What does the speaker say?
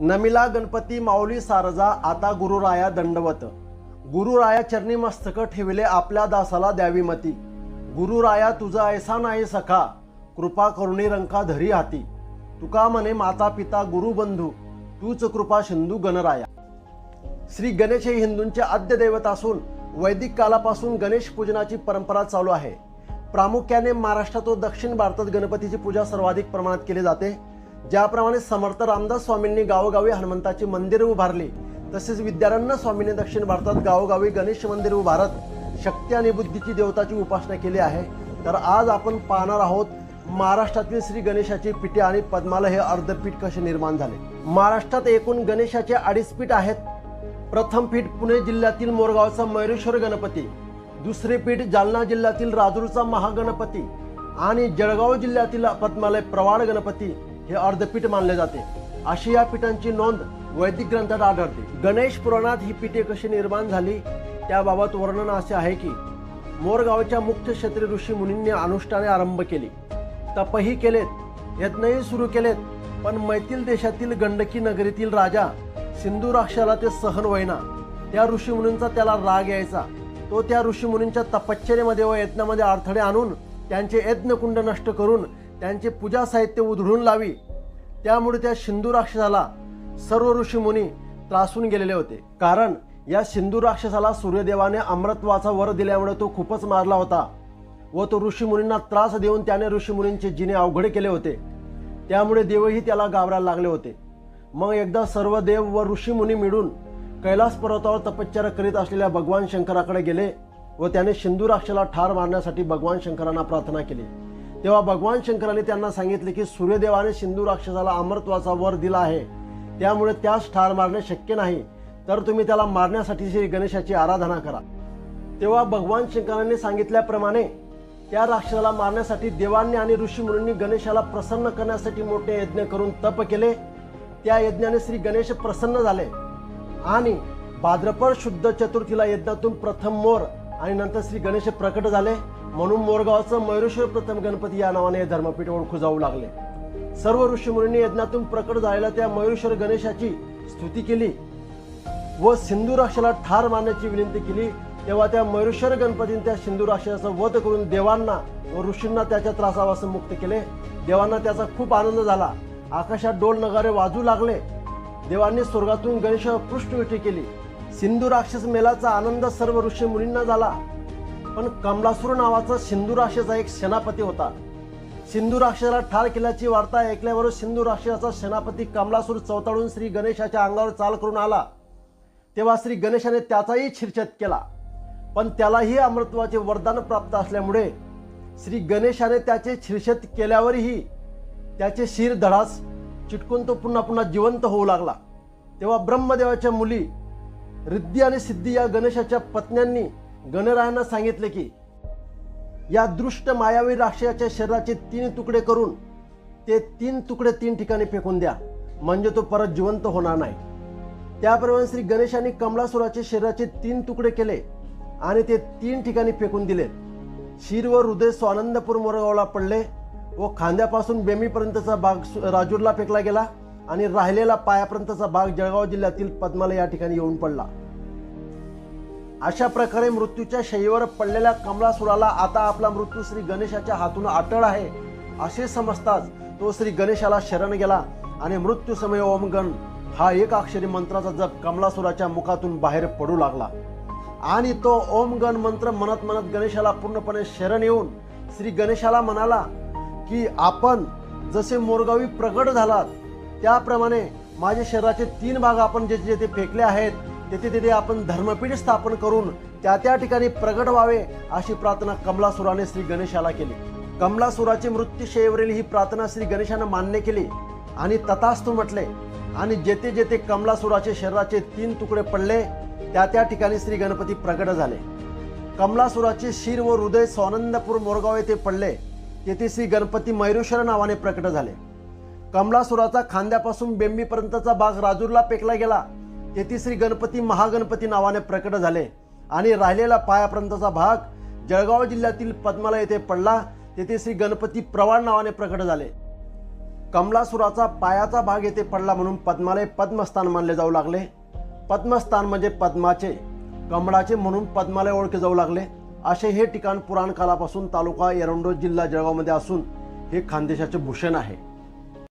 नमिला गणपती माऊली Sharjah आता गुरुराया दंडवत. गुरुराया चरणी मस्तक ठेविले आपल्या दासाला द्यावी मती. गुरुराया तुझा ऐसा नाही सखा कृपा करुणी रंका धरी हाती. तुका म्हणे माता पिता गुरुबंधू तूच कृपा सिंधू गणराया. श्री गणेश हे हिंदूंचे आद्य दैवत असून वैदिक कालापासून गणेश पूजनाची परंपरा चालू आहे. प्रामुख्याने महाराष्ट्रात व दक्षिण भारतात गणपतीची पूजा सर्वाधिक प्रमाणात केली जाते. ज्याप्रमाणे समर्थ रामदास स्वामींनी गावोगावी हनुमंताचे मंदिर उभारले तसेच विद्यारण्य स्वामींनी दक्षिण भारतात गावोगावी गणेश मंदिर उभारत शक्ती आणि बुद्धीची देवताची उपासना केली आहे. तर आज आपण पाहणार आहोत महाराष्ट्रातील श्री गणेशाची पीठे आणि पद्माला हे अर्धपीठ कसे निर्माण झाले? महाराष्ट्रात एकूण गणेशाचे अडीच पीठ आहेत. प्रथम पीठ पुणे जिल्ह्यातील मोरगावचा मयुरेश्वर गणपती दुसरे पीठ जालना जिल्ह्यातील राजूरचा महागणपती आणि जळगाव जिल्ह्यातील पद्मालय प्रवाड गणपती हे अर्धपीठ मानले जाते. अशी या पीठांची नोंद वैदिक ग्रंथात आढळते. गणेश पुराणात ही पीठे कशी निर्माण झाली त्याबाबत वर्णन असे आहे की मोरगावच्या मुख्य क्षत्रिय ऋषी मुनींनी अनुष्ठाने आरंभ केली. तपही केलेत यत्नही सुरू केलेत पण मैथिल देशातील गंडकी नगरीतील राजा सिंधुराक्षाला ते सहन होईना. त्या ऋषीमुनींचा त्याला राग यायचा. तो त्या ऋषीमुनींच्या तपश्चर्येमध्ये व यत्नामध्ये अडथळे आणून त्यांचे यज्ञकुंड नष्ट करून त्यांचे पूजा साहित्य उधळून लावी. त्यामुळे त्या सिंधू राक्षसाला सर्व ऋषीमुनी त्रासून गेलेले होते. कारण या सिंधू राक्षसाला सूर्यदेवाने अमृत्वाचा वर दिल्यामुळे तो खूपच मारला होता व तो ऋषीमुनींना त्रास देऊन त्याने ऋषीमुनींचे जिने अवघड केले होते. त्यामुळे देवही त्याला गावरायला लागले होते. मग एकदा सर्व देव व ऋषीमुनी मिळून कैलास पर्वतावर तपश्चर्या करीत असलेल्या भगवान शंकराकडे गेले व त्याने सिंधू राक्षसाला ठार मारण्यासाठी भगवान शंकरांना प्रार्थना केली. तेव्हा भगवान शंकराने त्यांना सांगितले की सूर्यदेवाने सिंधू राक्षसाला अमरत्वाचा वर दिला आहे. त्यामुळे त्यास ठार मारणे शक्य नाही. तर तुम्ही त्याला मारण्यासाठी श्री गणेशाची आराधना करा. तेव्हा भगवान शंकराने सांगितल्याप्रमाणे त्या राक्षसाला मारण्यासाठी देवांनी आणि ऋषीमुनींनी गणेशाला प्रसन्न करण्यासाठी मोठे यज्ञ करून तप केले. त्या यज्ञाने श्री गणेश प्रसन्न झाले. आणि भाद्रपद शुद्ध चतुर्थीला यज्ञातून प्रथम मोर आणि नंतर श्री गणेश प्रकट झाले. म्हणून मोरगावचं मयुरेश्वर प्रथम गणपती या नावाने धर्मपीठ ओळखू जाऊ लागले. सर्व ऋषीमुनींनी यज्ञातून प्रकट झालेल्या त्या मयुरेश्वर गणेशाची स्तुती केली व सिंधू राक्षाला ठार मारण्याची विनंती केली. तेव्हा त्या मयुरेश्वर गणपतीने त्या सिंधू राक्षसाचा वध करून देवांना व ऋषींना त्याच्या त्रासापासून मुक्त केले. देवांना त्याचा खूप आनंद झाला. आकाशात डोल नगारे वाजू लागले. देवांनी स्वर्गातून गणेशावर पृष्ठविठी केली. सिंधू राक्षस मेलाचा आनंद सर्व ऋषी मुनींना झाला. पण कमलासूर नावाचा सिंधू राक्षसा एक सेनापती होता. सिंधू राक्षसाला ठार केल्याची वार्ता ऐकल्यावर सिंधू राक्षसाचा सेनापती कमलासूर चौताळून श्री गणेशाच्या अंगावर चाल करून आला. तेव्हा श्री गणेशाने त्याचाही छिरछत केला. पण त्यालाही अमृत्वाचे वरदान प्राप्त असल्यामुळे श्री गणेशाने त्याचे छिरछत केल्यावरही त्याचे शिर धडास चिटकून तो पुन्हा पुन्हा जिवंत होऊ लागला. तेव्हा ब्रह्मदेवाच्या मुली रिद्धी आणि सिद्धी या गणेशाच्या पत्न्यांनी गणरायांना सांगितले की या दृष्ट मायावी राक्षसाच्या शरीराचे तीन तुकडे करून ते तीन तुकडे तीन ठिकाणी फेकून द्या. म्हणजे तो परत जिवंत होणार नाही. त्याप्रमाणे श्री गणेशाने कमलासुराचे शरीराचे तीन तुकडे केले आणि ते तीन ठिकाणी फेकून दिले. शिर व हृदय स्वानंदपूर मोरगावला पडले व खांद्यापासून बेमीपर्यंतचा भाग राजूरला फेकला गेला आणि राहिलेला पायापर्यंतचा भाग जळगाव जिल्ह्यातील पद्माला या ठिकाणी येऊन पडला. अशा प्रकारे मृत्यूच्या शैलीवर पडलेल्या कमलासुराला आता आपला मृत्यू श्री गणेशाच्या हातून अटळ आहे. असे समजताच तो श्री गणेशाला शरण गेला आणि मृत्यू समय ओमगण हा एक अक्षरी मंत्राचा जप कमलासुराच्या मुखातून बाहेर पडू लागला. आणि तो ओमगण मंत्र म्हणत म्हणत गणेशाला पूर्णपणे शरण येऊन श्री गणेशाला म्हणाला की आपण जसे मोरगावी प्रगट झालात त्याप्रमाणे माझ्या शरीराचे तीन भाग आपण जे जेथे फेकले आहेत तेथे तेथे आपण धर्मपीठ स्थापन करून त्या त्या ठिकाणी प्रगट व्हावे अशी प्रार्थना कमलासुराने श्री गणेशाला केली. कमलासुराची मृत्यूशयेवरील ही प्रार्थना श्री गणेशानं मान्य केली आणि तथास्तु म्हटले आणि जेथे जेथे कमलासुराचे शरीराचे तीन तुकडे पडले त्या त्या ठिकाणी श्री गणपती प्रगट झाले. कमलासुराचे शिर व हृदय स्वानंदपूर मोरगाव येथे पडले तेथे श्री गणपती मयुरेश्वर नावाने प्रकट झाले. कमलासुराचा खांद्यापासून बेंबीपर्यंतचा भाग राजूरला पेकला गेला तेथे श्री गणपती महागणपती नावाने प्रकट झाले आणि राहिलेला पायापर्यंतचा भाग जळगाव जिल्ह्यातील पद्माला येथे पडला. तेथे श्री गणपती प्रवाळ नावाने प्रकट झाले. कमलासुराचा पायाचा भाग येथे पडला म्हणून पद्मालय पद्मस्थान मानले जाऊ लागले. पद्मस्थान म्हणजे पद्माचे कमळाचे म्हणून पद्मालय ओळखे जाऊ लागले. असे हे ठिकाण पुराणकाळापासून तालुका एरंडो जिल्हा जळगावमध्ये असून हे खानदेशाचे भूषण आहे.